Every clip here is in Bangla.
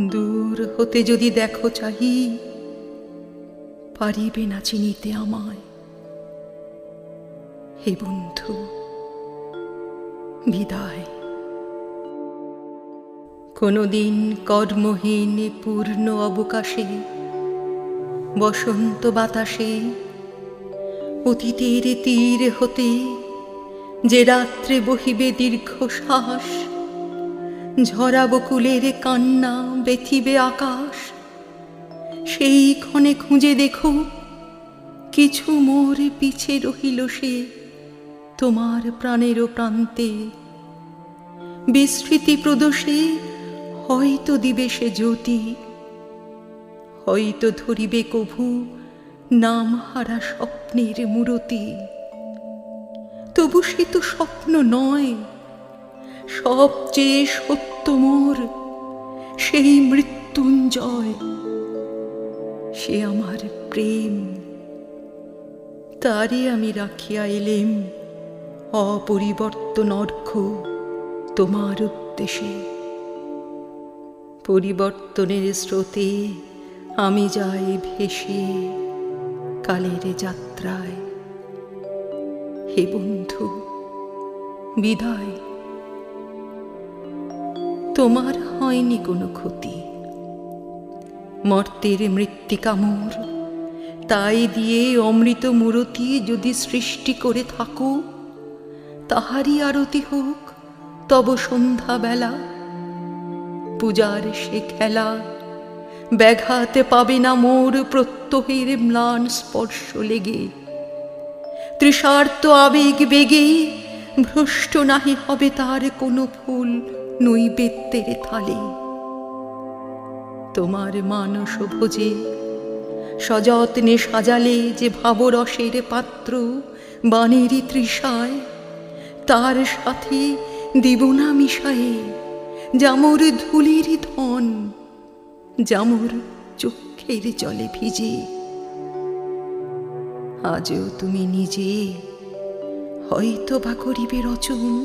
দূর হতে যদি দেখো চাহি, পারিবে না চিনিতে আমায়। হে বন্ধু, বিদায়। কোনদিন কর্মহীন পূর্ণ অবকাশে, বসন্ত বাতাসে, অতীতের তীর হতে যে রাত্রে বহিবে দীর্ঘ দীর্ঘশ্বাস ঝরা বকুলের কান্না, বেথিবে আকাশ। সেই ক্ষণে খুঁজে দেখো, কিছু মোর পিছে রহিল সে, তোমার প্রাণেরও প্রান্তে। বিস্মৃতি প্রদোষে হয়তো দিবে সে জ্যোতি, হয়তো ধরিবে কভু নাম হারা স্বপ্নের মূরতি। তবু সে তো স্বপ্ন নয় সবচেয়ে সত্য মোর সেই মৃত্যুঞ্জয়। সে আমার প্রেম। তারে আমি রাখিয়া এলেম, অপরিবর্তন অর্ঘ তোমার উদ্দেশে পরিবর্তনের স্রোতে আমি যাই ভেসে কালের যাত্রায়। হে বন্ধু, বিদায়। তোমার হয়নি কোনো ক্ষতি। মর্তের মৃত্তিকা মোর তাই দিয়ে অমৃত মূরতি যদি সৃষ্টি করে থাকো, তাহারই আরতি হোক তব সন্ধ্যাবেলা। পূজার সে খেলা ব্যাঘাতে পাবে না মোর প্রত্যহের ম্লান স্পর্শ লেগে। তৃষার্ত আবেগ বেগে ভ্রষ্ট নাহি হবে তার কোনো ফুল। নৈবেদ্যের থালে। তোমার মানস ভোজে সযত্নে সাজালে যে ভাবরসের পাত্র বানেরই তৃষায়, তার সাথে দিব না মিশায়ে জামর ধুলির ধন, জামর চক্ষের জলে ভিজে। আজও তুমি নিজে হয়তো বা করিবে রচন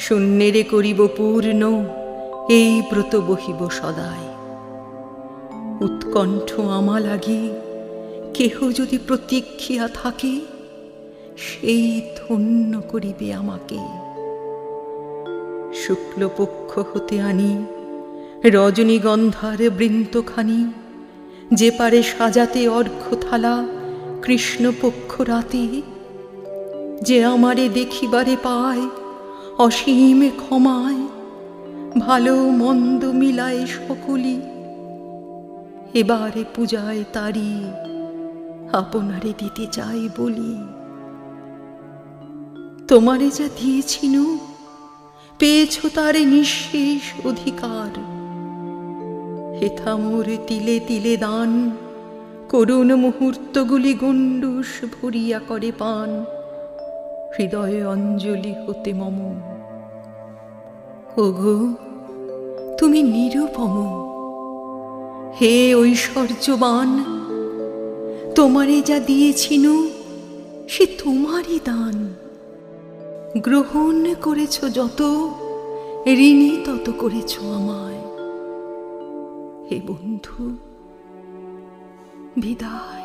শূন্যেরে করিব পূর্ণ, এই ব্রত বহিব সদাই। উৎকণ্ঠ আমা লাগি, কেহ যদি প্রতীক্ষিয়া থাকে, সেই ধন্য করিবে আমাকে। শুক্লপক্ষ হতে আনি, রজনীগন্ধার বৃন্তখানি, যে পারে সাজাতে অর্ঘ্য থালা কৃষ্ণপক্ষ রাতে, যে আমারে দেখিবারে পায় অসীম ক্ষমায়, ভালো মন্দ মিলায় সকলি এবারে পূজায় তারি আপনারে দিতে চাই বলি। তোমারে যা দিয়েছিল, পেয়েছ তারে নিঃশেষ অধিকার। হেথা মোর তিলে তিলে দান, করুণ মুহূর্তগুলি গণ্ডুষ ভরিয়া করে পান। হৃদয়ে অঞ্জলি হতে মম। ওগো, তুমি নিরুপম। হে ঐশ্বর্যবান, তোমারে যা দিয়েছিনু সে তোমারই দান। গ্রহণ করেছ যত, ঋণী তত করেছ আমায়। হে বন্ধু, বিদায়।